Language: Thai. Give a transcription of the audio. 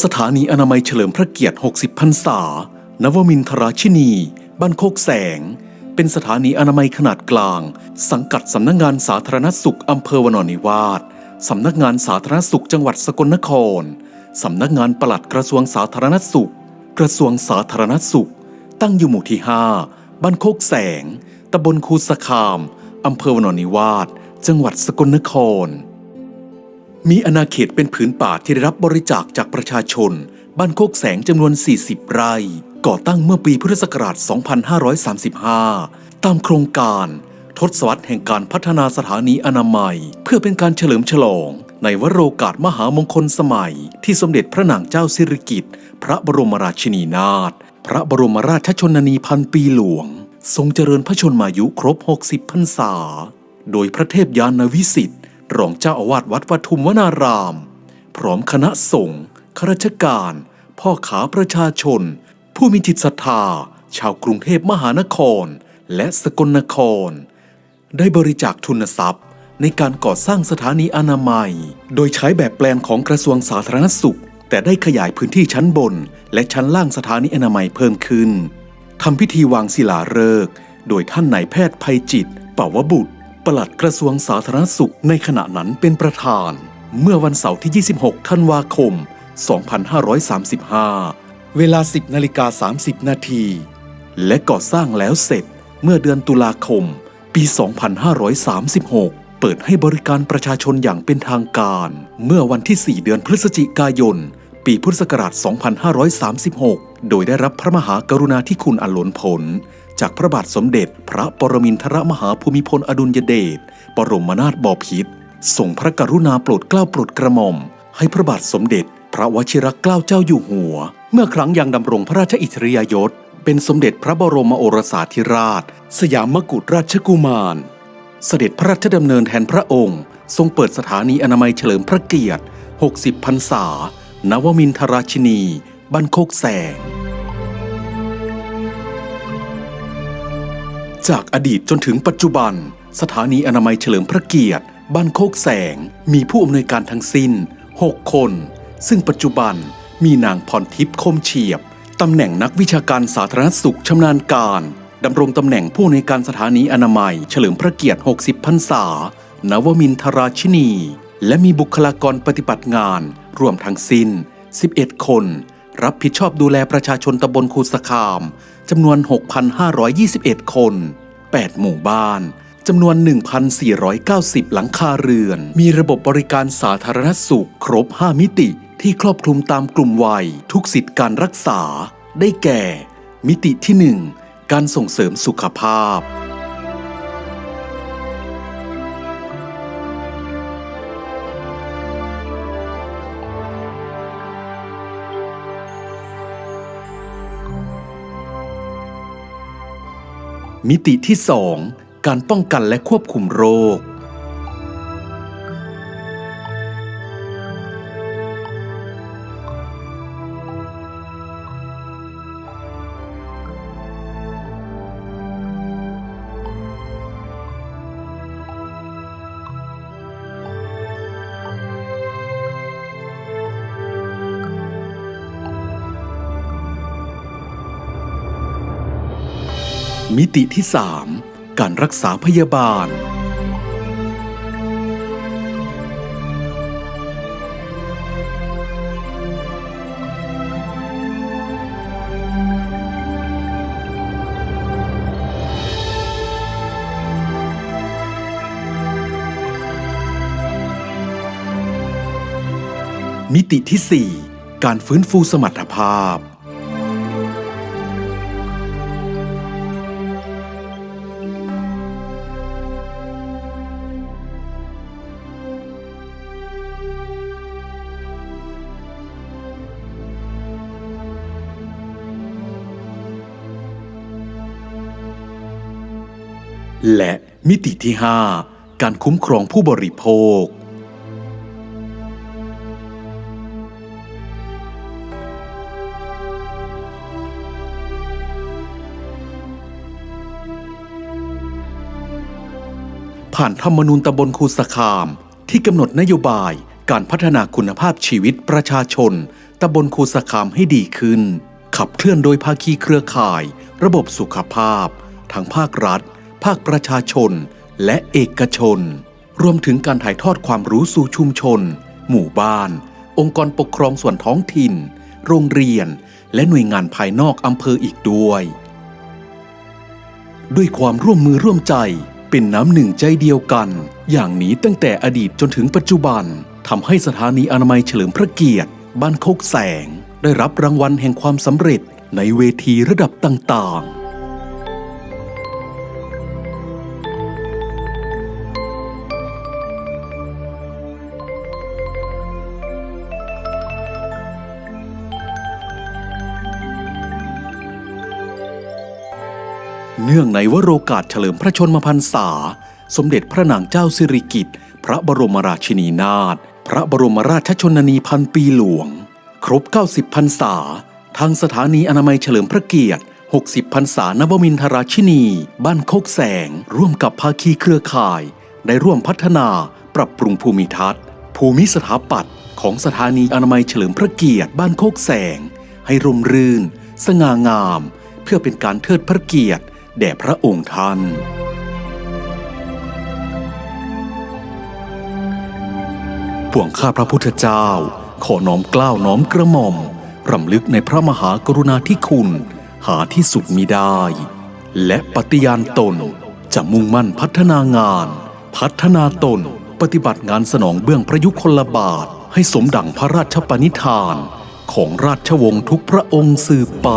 สถานีอนามัยเฉลิมพระเกียรติ 60 พรรษา นวมินทราชินี บ้านโคกแสง เป็นสถานีอนามัยขนาดกลาง สังกัดสำนักงงานสาธารณสุขอำเภอวนอนิวาสสำนักงานสาธารณสุขจังหวัดสกลนคร สำนักงานปลัดกระทรวงสาธารณสุข กระทรวงสาธารณสุข ตั้งอยู่หมู่ที่ 5 บ้านโคกแสง ตำบลคูสคาม อำเภอวนอนนิวาสจังหวัดสกลนคร มีอาณาเขตเป็นผืนป่าที่ได้รับบริจาคจากประชาชน บ้านโคกแสงจำนวน 40 ไร่ ก่อตั้งเมื่อปีพุทธศักราช 2535 ตามโครงการทศวรรษแห่งการพัฒนาสถานีอนามัย เพื่อเป็นการเฉลิมฉลอง ในวโรกาสมหามงคลสมัย ที่สมเด็จพระนางเจ้าสิริกิติ์พระบรมราชินีนาถพระบรมราชชนนีพันปีหลวง ทรงเจริญพระชนมายุครบ 60 พรรษา โดยพระเทพยานวิสิทธิ รองเจ้าอาวาสวัดปทุมวนาราม พร้อมคณะสงฆ์ข้าราชการ พ่อขาประชาชน ผู้มีจิตศรัทธา ชาวกรุงเทพมหานคร และสกลนคร ได้บริจาคทุนทรัพย์ ในการก่อสร้างสถานีอนามัย โดยใช้แบบแปลนของกระทรวงสาธารณสุข แต่ได้ขยายพื้นที่ชั้นบน และชั้นล่างสถานีอนามัยเพิ่มขึ้นทำพิธีวางศิลาฤกษ์โดยท่านนายแพทย์ภัยจิต เป่าวบุตร ปลัดกระทรวงสาธารณสุขในขณะนั้นเป็นประธาน เมื่อวันเสาร์ที่ 26 ธันวาคม 2535 เวลา 10นาฬิกา30 นาทีและก่อสร้างแล้วเสร็จเมื่อเดือนตุลาคม ปี 2536 เปิดให้บริการประชาชนอย่างเป็นทางการ เมื่อวันที่ 4 เดือนพฤศจิกายน ปีพุทธศักราช 2536 โดยได้รับพระมหากรุณาธิคุณอันล้นพ้น จากพระบาทสมเด็จ พระปรมินทรมหาภูมิพลอดุลยเดชบรมนาถบพิตรทรงพระกรุณาโปรดเกล้าโปรดกระหม่อม ให้พระบาทสมเด็จ พระวชิรเกล้าเจ้าอยู่หัว เมื่อครั้งยังดำรงพระราชอิสริยยศ เป็นสมเด็จพระบรมโอรสาธิราช สยามกุฎราชกุมาร เสด็จพระราชดำเนินแทนพระองค์ ทรงเปิดสถานีอนามัยเฉลิมพระเกียรติ 60 พรรษา นวมินทราชินี บ้านโคกแสง จากอดีตจนถึงปัจจุบัน สถานีอนามัยเฉลิมพระเกียรติ บ้านโคกแสง มีผู้อำนวยการทั้งสิ้น 6 คน ซึ่งปัจจุบันมีนางพรทิพย์คมเฉียบตำแหน่งนักวิชาการสาธารณสุขชำนาญการดำรงตำแหน่งผู้อำนวยการสถานีอนามัย เฉลิมพระเกียรติ 60 พรรษา นวมินทราชินี และมีบุคลากรปฏิบัติงาน รวมทั้งสิ้น 11 คน รับผิดชอบดูแลประชาชนตำบลคูสคาม จำนวน 6,521 คน 8 หมู่บ้านจำนวน 1,490 หลังคาเรือน มีระบบบริการสาธารณสุขครบ 5 มิติที่ครอบคลุมตามกลุ่มวัย ทุกสิทธิการรักษา ได้แก่ มิติที่ 1 การส่งเสริมสุขภาพ มิติที่ 2 การป้องกันและควบคุมโรค มิติที่ 3 การรักษาพยาบาล มิติที่ 4 การฟื้นฟูสมรรถภาพ และมิติที่ 5 การคุ้มครองผู้บริโภค ผ่านธรรมนูญตำบลคูสคาม ที่กำหนดนโยบายการพัฒนาคุณภาพชีวิตประชาชนตำบลคูสคามให้ดีขึ้น ขับเคลื่อนโดยภาคีเครือข่าย ระบบสุขภาพ ทั้งภาครัฐ ภาคประชาชน และเอกชน รวมถึงการถ่ายทอดความรู้สู่ชุมชน หมู่บ้าน องค์กรปกครองส่วนท้องถิ่น โรงเรียน และหน่วยงานภายนอกอำเภออีกด้วย ด้วยความร่วมมือร่วมใจเป็นน้ำหนึ่งใจเดียวกัน อย่างนี้ตั้งแต่อดีตจนถึงปัจจุบันทำให้สถานีอนามัยเฉลิมพระเกียรติ บ้านโคกแสง ได้รับรางวัลแห่งความสำเร็จในเวทีระดับต่างๆ เนื่องในวโรกาสเฉลิมพระชนมพรรษา สมเด็จพระนางเจ้าสิริกิติ์พระบรมราชินีนาถพระบรมราชชนนีพันปีหลวง ครบ 90พรรษา ทางสถานีอนามัยเฉลิมพระเกียรติ 60พรรษานวมินทราชินี บ้านโคกแสง ร่วมกับภาคีเครือข่าย ได้ร่วมพัฒนาปรับปรุงภูมิทัศน์ ภูมิสถาปัตย์ของสถานีอนามัยเฉลิมพระเกียรติ บ้านโคกแสง ให้ร่มรื่น สง่างาม เพื่อเป็นการเทิดพระเกียรติ แด่พระองค์ท่านปวงข้าพระพุทธเจ้า ขอน้อมกล้าวน้อมกระหม่อม รำลึกในพระมหากรุณาธิคุณ หาที่สุดมิได้ และปฏิญาณตนจะมุ่งมั่นพัฒนางาน พัฒนาตนปฏิบัติงานสนองเบื้องพระยุคลบาท ให้สมดังพระราชปณิธาน ของราชวงศ์ทุกพระองค์สืบไป